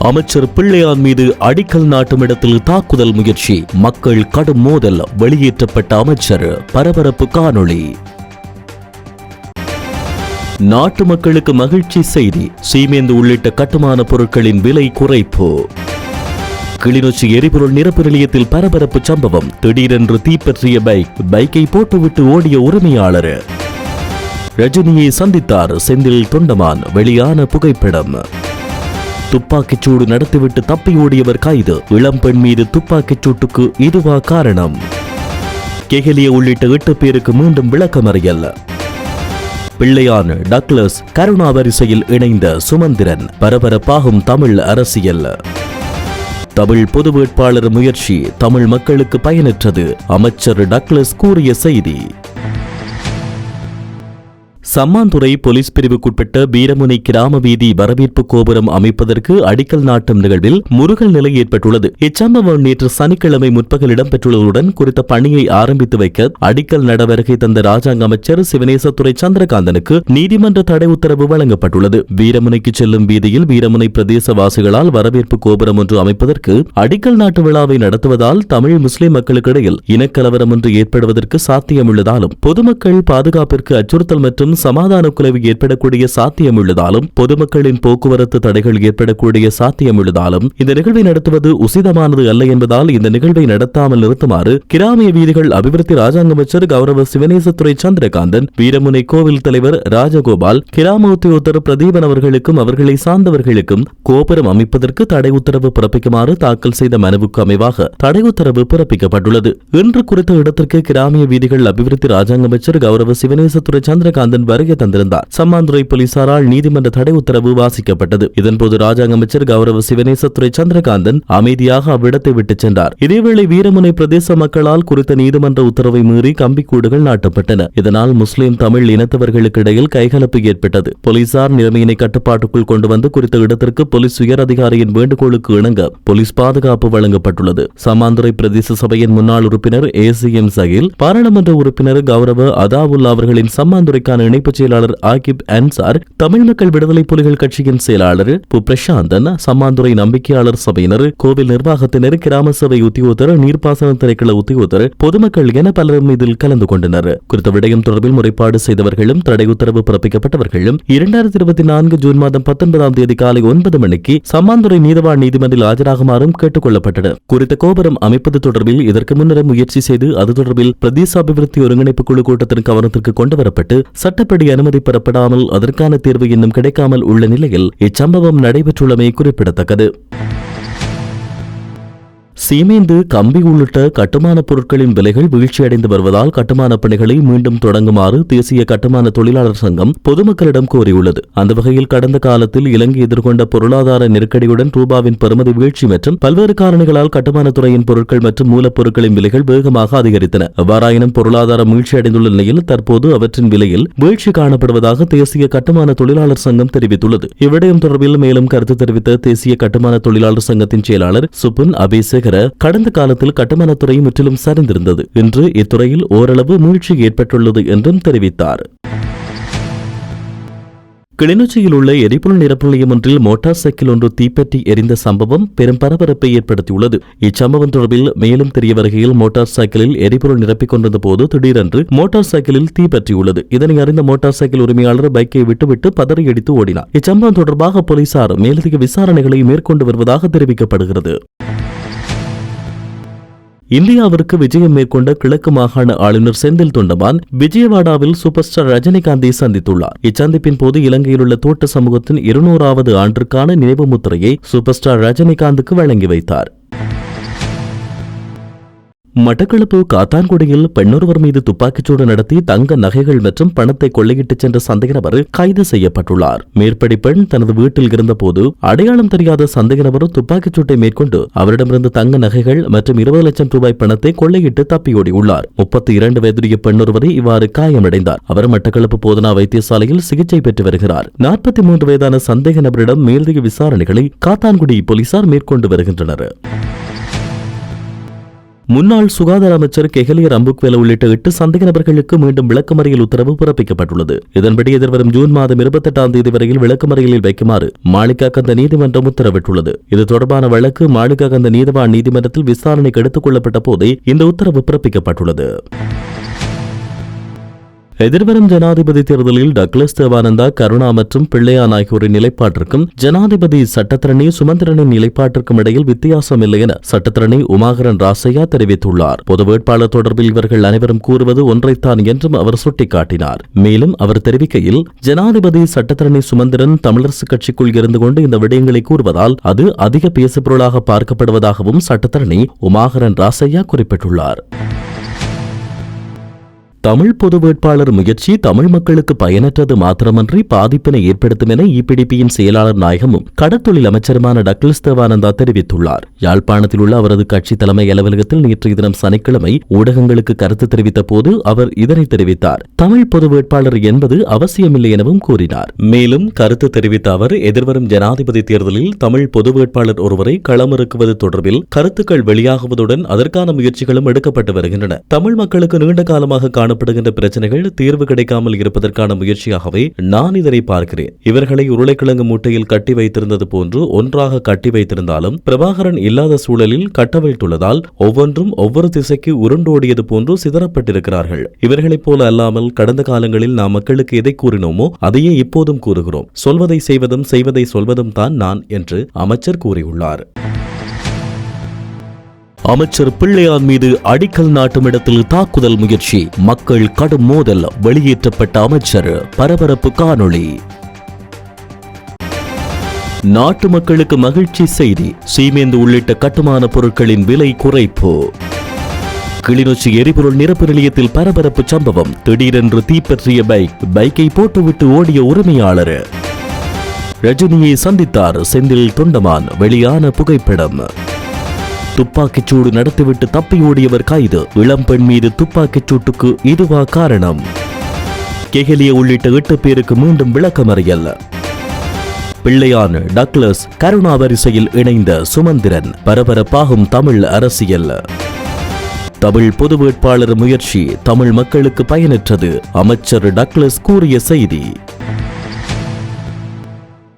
அமைச்சர் பிள்ளையான் மீது அடிக்கல் நாட்டும் இடத்தில் தாக்குதல் முயற்சி. மக்கள் கடும் மோதல் வெளியேற்றப்பட்ட அமைச்சர் பரபரப்பு காணொளி. நாட்டு மக்களுக்கு மகிழ்ச்சி செய்தி. சீமேந்து உள்ளிட்ட கட்டுமான பொருட்களின் விலை குறைப்பு. கிளிநொச்சி எரிபொருள் நிரப்பு நிலையத்தில் பரபரப்பு சம்பவம். திடீரென்று தீப்பற்றிய பைக் பைக்கை போட்டுவிட்டு ஓடிய உரிமையாளர். ரஜினியை சந்தித்தார் செந்தில் தொண்டமான். வெளியான புகைப்படம். துப்பாக்கிச் சூடு நடத்திவிட்டு தப்பி ஓடியவர் கைது. இளம்பெண் மீது துப்பாக்கிச் சூட்டுக்கு இதுவா காரணம். கெஹலிய உள்ளிட்ட எட்டு பேருக்கு மீண்டும் விளக்கமறியல். பிள்ளையான் டக்ளஸ் கருணா வரிசையில் இணைந்த சுமந்திரன் பரபரப்பாகும் தமிழ் அரசியல். தமிழ் பொது வேட்பாளர் முயற்சி தமிழ் மக்களுக்கு பயனற்றது அமைச்சர் டக்ளஸ் கூறிய செய்தி. சம்மாந்துறை போலீஸ் பிரிவுக்குட்பட்ட வீரமுனை கிராம வீதி வரவேற்பு கோபுரம் அமைப்பதற்கு அடிக்கல் நாட்டும் நிகழ்வில் முருகல் நிலை ஏற்பட்டுள்ளது. இச்சம்பவம் நேற்று சனிக்கிழமை முற்பகல் இடம்பெற்றுள்ளதுடன் குறித்த பணியை ஆரம்பித்து வைக்க அடிக்கல் நடவடிக்கை தந்த ராஜாங்க அமைச்சர் சிவனேசத்துறை சந்திரகாந்தனுக்கு நீதிமன்ற தடை உத்தரவு வழங்கப்பட்டுள்ளது. வீரமுனைக்கு செல்லும் வீதியில் வீரமுனை பிரதேசவாசிகளால் வரவேற்பு கோபுரம் ஒன்று அமைப்பதற்கு அடிக்கல் நாட்டு விழாவை நடத்துவதால் தமிழ் முஸ்லிம் மக்களுக்கிடையில் இனக்கலவரம் ஒன்று ஏற்படுவதற்கு சாத்தியமுள்ளதாலும் பொதுமக்கள் பாதுகாப்பிற்கு அச்சுறுத்தல் மற்றும் சமாதான குலைவு ஏற்படக்கூடிய சாத்தியமுள்ளதாலும் பொதுமக்களின் போக்குவரத்து தடைகள் ஏற்படக்கூடிய சாத்தியம் உள்ளதாலும் இந்த நிகழ்வை நடத்துவது உசிதமானது அல்ல என்பதால் இந்த நிகழ்வை நடத்தாமல் நிறுத்துமாறு கிராமிய வீதிகள் அபிவிருத்தி ராஜாங்க அமைச்சர் கௌரவ சிவனேசத்துறை சந்திரகாந்தன் வீரமுனை கோவில் தலைவர் ராஜகோபால் கிராம உத்தியோகத்தர் பிரதீபன் அவர்களுக்கும் அவர்களை சார்ந்தவர்களுக்கும் கோபுரம் அமைப்பதற்கு தடை உத்தரவு பிறப்பிக்குமாறு தாக்கல் செய்த மனுவுக்கு அமைவாக தடை உத்தரவு பிறப்பிக்கப்பட்டுள்ளது. இன்று குறித்த இடத்திற்கு கிராமிய வீதிகள் அபிவிருத்தி ராஜாங்க அமைச்சர் கௌரவ சிவனேசத்துறை சந்திரகாந்தன் வருகை தந்திருந்தார். சம்மாந்துறை போலீசாரால் நீதிமன்ற தடை உத்தரவு வாசிக்கப்பட்டது. இதன்போது ராஜாங்க அமைச்சர் கௌரவ சிவனேசத்துறை சந்திரகாந்தன் அமைதியாக அவ்விடத்தை விட்டுச் சென்றார். இதேவேளை வீரமுனை பிரதேச மக்களால் குறித்த நீதிமன்ற உத்தரவை மீறி கம்பிக்கூடுகள் நாட்டப்பட்டன. இதனால் முஸ்லிம் தமிழ் இனத்தவர்களுக்கிடையில் கைகலப்பு ஏற்பட்டது. போலீசார் நிலைமையினை கட்டுப்பாட்டுக்குள் கொண்டு வந்து குறித்த இடத்திற்கு போலீஸ் உயர் அதிகாரியின் வேண்டுகோளுக்கு இணங்க போலீஸ் பாதுகாப்பு வழங்கப்பட்டுள்ளது. சமாந்துறை பிரதேச சபையின் முன்னாள் உறுப்பினர் ஏ சி எம் சகில் பாராளுமன்ற உறுப்பினர் கௌரவ அதாவுல்லா அவர்களின் சம்மாந்துறைக்கான இணைப்புச் செயலாளர் ஆகிப் அன்சார் தமிழ் மக்கள் விடுதலை புலிகள் கட்சியின் செயலாளர் பு. பிரசாந்தன் சம்மாந்துறை நம்பிக்கையாளர் சபையினர் கோவில் நிர்வாகத்தினர் கிராம சபை உத்தியோகத்தர் நீர்ப்பாசன திரைக்கள உத்தியோகத்தர் பொதுமக்கள் என பலரும் இதில் கலந்து கொண்டனர். குறித்த விடயம் தொடர்பில் முறைப்பாடு செய்தவர்களும் தடை உத்தரவு பிறப்பிக்கப்பட்டவர்களும் இரண்டாயிரத்தி இருபத்தி நான்கு ஜூன் மாதம் பத்தொன்பதாம் தேதி காலை ஒன்பது மணிக்கு சம்மாந்துறை நீதவான் நீதிமன்றில் ஆஜராகுமாறும் கேட்டுக் கொள்ளப்பட்டனர் குறித்த கோபுரம் அமைப்பது தொடர்பில் இதற்கு முன்னர் முயற்சி செய்து அது தொடர்பில் பிரதேச அபிவிருத்தி ஒருங்கிணைப்பு குழு கூட்டத்தின் கவனத்திற்கு கொண்டுவரப்பட்டு சட்ட சட்டப்படி அனுமதி பெறப்படாமல் அதற்கான தீர்வு இன்னும் கிடைக்காமல் உள்ள நிலையில் இச்சம்பவம் நடைபெற்றுள்ளமை குறிப்பிடத்தக்கது. சீமேந்து கம்பி உள்ளிட்ட கட்டுமான பொருட்களின் விலைகள் வீழ்ச்சியடைந்து வருவதால் கட்டுமான பணிகளை மீண்டும் தொடங்குமாறு தேசிய கட்டுமான தொழிலாளர் சங்கம் பொதுமக்களிடம் கோரியுள்ளது. அந்த வகையில் கடந்த காலத்தில் இலங்கை எதிர்கொண்ட பொருளாதார நெருக்கடியுடன் ரூபாவின் பெறுமதி வீழ்ச்சி மற்றும் பல்வேறு காரணிகளால் கட்டுமானத் துறையின் பொருட்கள் மற்றும் மூலப்பொருட்களின் விலைகள் வேகமாக அதிகரித்தன. எவ்வாறாயினும் பொருளாதாரம் வீழ்ச்சியடைந்துள்ள நிலையில் தற்போது அவற்றின் விலையில் வீழ்ச்சி காணப்படுவதாக தேசிய கட்டுமான தொழிலாளர் சங்கம் தெரிவித்துள்ளது. இவ்விடயம் தொடர்பில் மேலும் கருத்து தெரிவித்த தேசிய கட்டுமான தொழிலாளர் சங்கத்தின் செயலாளர் சுப்புன் அபிசேகர கடந்த காலத்தில் கட்டுமானத்துறை முற்றிலும் சரிந்திருந்தது. இன்று இத்துறையில் ஓரளவு மூழ்ச்சி ஏற்பட்டுள்ளது என்றும் தெரிவித்தார். கிளிநொச்சியில் உள்ள எரிபொருள் நிரப்பு நிலையம் ஒன்றில் மோட்டார் சைக்கிள் ஒன்று தீப்பற்றி எரிந்த சம்பவம் பெரும் பரபரப்பை ஏற்படுத்தியுள்ளது. இச்சம்பவம் தொடர்பில் மேலும் தெரிய வருகையில் மோட்டார் சைக்கிளில் எரிபொருள் நிரப்பிக் கொண்டிருந்த போது திடீரென்று மோட்டார் சைக்கிளில் தீப்பற்றியுள்ளது இதனை அறிந்த மோட்டார் சைக்கிள் உரிமையாளர் பைக்கை விட்டுவிட்டு பதறியடித்து ஓடினார். இச்சம்பவம் தொடர்பாக போலீசார் மேலதிக விசாரணைகளை மேற்கொண்டு வருவதாக தெரிவிக்கப்படுகிறது. இந்தியாவிற்கு விஜயம் மேற்கொண்ட கிழக்கு மாகாண ஆளுநர் செந்தில் தொண்டமான் விஜயவாடாவில் சூப்பர் ஸ்டார் ரஜினிகாந்தை சந்தித்துள்ளார். இச்சந்திப்பின் போது இலங்கையில் உள்ள தோட்ட சமூகத்தின் இருநூறாவது ஆண்டிற்கான நினைவு முத்திரையை சூப்பர் ஸ்டார் ரஜினிகாந்துக்கு வழங்கி வைத்தார். மட்டக்களப்பு காத்தான்குடியில் பெண்ணொருவர் மீது துப்பாக்கிச்சூடு நடத்தி தங்க நகைகள் மற்றும் பணத்தை கொள்ளையிட்டுச் சென்ற சந்தேக நபர் கைது செய்யப்பட்டுள்ளார். மேற்படி பெண் தனது வீட்டில் இருந்தபோது அடையாளம் தெரியாத சந்தேக நபர் துப்பாக்கிச்சூட்டை மேற்கொண்டு அவரிடமிருந்து தங்க நகைகள் மற்றும் இருபது லட்சம் ரூபாய் பணத்தை கொள்ளையிட்டு தப்பியோடியுள்ளார். முப்பத்தி இரண்டு வயதுடைய பெண்ணொருவரை இவ்வாறு காயமடைந்தார். அவர் மட்டக்களப்பு போதனா வைத்தியசாலையில் சிகிச்சை பெற்று வருகிறார். நாற்பத்தி மூன்று வயதான சந்தேக நபரிடம் மேலதிக விசாரணைகளை காத்தான்குடி போலீசார் மேற்கொண்டு வருகின்றனர். முன்னாள் சுகாதார அமைச்சர் கெஹலிய ரம்புக்வேல உள்ளிட்ட எட்டு சந்தேக நபர்களுக்கு மீண்டும் விளக்கமறியல் உத்தரவு பிறப்பிக்கப்பட்டுள்ளது. இதன்படி எதிர்வரும் ஜூன் மாதம் இருபத்தெட்டாம் தேதி வரையில் விளக்கமறியலில் வைக்குமாறு மாளிகா கந்த நீதிமன்றம் உத்தரவிட்டுள்ளது. இது தொடர்பான வழக்கு மாளிகா கந்த நீதிவான் நீதிமன்றத்தில் விசாரணைக்கு எடுத்துக் கொள்ளப்பட்ட போதே இந்த உத்தரவு பிறப்பிக்கப்பட்டுள்ளது. எதிர்வரும் ஜனாதிபதி தேர்தலில் டக்ளஸ் தேவானந்தா கருணா மற்றும் பிள்ளையான் ஆகியோரின் நிலைப்பாட்டிற்கும் ஜனாதிபதி சட்டத்திரணி சுமந்திரனின் நிலைப்பாட்டிற்கும் இடையில் வித்தியாசம் இல்லை என சட்டத்திரணி உமாகரன் ராசையா தெரிவித்துள்ளார். பொது வேட்பாளர் தொடர்பில் இவர்கள் அனைவரும் கூறுவது ஒன்றைத்தான் என்றும் அவர் சுட்டிக்காட்டினார். மேலும் அவர் தெரிவிக்கையில் ஜனாதிபதி சட்டத்தரணி சுமந்திரன் தமிழரசுக் கட்சிக்குள் இருந்து கொண்டு இந்த விடயங்களை கூறுவதால் அது அதிக பேசுபொருளாக பார்க்கப்படுவதாகவும் சட்டத்தரணி உமாகரன் ராசையா குறிப்பிட்டுள்ளார். தமிழ் பொது வேட்பாளர் முயற்சி தமிழ் மக்களுக்கு பயனற்றது மாத்திரமன்றி பாதிப்பினை ஏற்படுத்தும் என இபிடிபியின் செயலாளர் நாயகமும் கடத்தொழில் அமைச்சருமான டக்ளஸ் தேவானந்தா தெரிவித்துள்ளார். யாழ்ப்பாணத்தில் உள்ள அவரது கட்சி தலைமை அலுவலகத்தில் நேற்றைய தினம் சனிக்கிழமை ஊடகங்களுக்கு கருத்து தெரிவித்த போது அவர் இதனை தெரிவித்தார். தமிழ் பொது வேட்பாளர் என்பது அவசியமில்லை எனவும் கூறினார். மேலும் கருத்து தெரிவித்த அவர் எதிர்வரும் ஜனாதிபதி தேர்தலில் தமிழ் பொது வேட்பாளர் ஒருவரை களமிறக்குவது தொடர்பில் கருத்துக்கள் வெளியாகுவதுடன் அதற்கான முயற்சிகளும் எடுக்கப்பட்டு வருகின்றன. தமிழ் மக்களுக்கு நீண்ட காலமாக காணப்படுகின்ற பிரச்சனைகள் தீர்வு கிடைக்காமல் இருப்பதற்கான முயற்சியாகவே நான் இதனை பார்க்கிறேன். இவர்களை உருளைக்கிழங்கு மூட்டையில் கட்டி வைத்திருந்தது போன்று ஒன்றாக கட்டி வைத்திருந்தாலும் பிரபாகரன் இல்லாத சூழலில் கட்டவிழ்த்துள்ளதால் ஒவ்வொன்றும் ஒவ்வொரு திசைக்கு உருண்டோடியது போன்று சிதறப்பட்டிருக்கிறார்கள். இவர்களைப் போல அல்லாமல் கடந்த காலங்களில் நாம் மக்களுக்கு எதை கூறினோமோ அதையே இப்போதும் கூறுகிறோம். சொல்வதை செய்வதும் செய்வதை சொல்வதும் தான் நான் என்று அமைச்சர் கூறியுள்ளார். அமைச்சர் பிள்ளையான் மீது அடிக்கல் நாட்டும் இடத்தில் தாக்குதல் முயற்சி. மக்கள் கடும் மோதல் வெளியேற்றப்பட்ட அமைச்சர் பரபரப்பு காணொளி. நாட்டு மக்களுக்கு மகிழ்ச்சி செய்தி சீமேந்து உள்ளிட்ட கட்டுமான பொருட்களின் விலை குறைப்பு. கிளிநொச்சி எரிபொருள் நிரப்பு நிலையத்தில் பரபரப்பு சம்பவம் திடீரென்று தீப்பற்றிய பைக் பைக்கை போட்டுவிட்டு ஓடிய உரிமையாளர். ரஜினியை சந்தித்தார் செந்தில் தொண்டமான் வெளியான புகைப்படம். துப்பாக்கிச் சூடு நடத்திவிட்டு தப்பியோடியவர் கைது. இளம்பெண் மீது துப்பாக்கிச் சூட்டுக்கு இதுவா காரணம்? கெஹலிய உள்ளிட்ட எட்டு பேருக்கு மீண்டும் விளக்கமறியல். பிள்ளையான் டக்ளஸ் கருணா வரிசையில் இணைந்த சுமந்திரன் பரபரப்பாகும் தமிழ் அரசியல். தமிழ் பொது வேட்பாளர் முயற்சி தமிழ் மக்களுக்கு பயனற்றது அமைச்சர் டக்ளஸ் கூறிய செய்தி.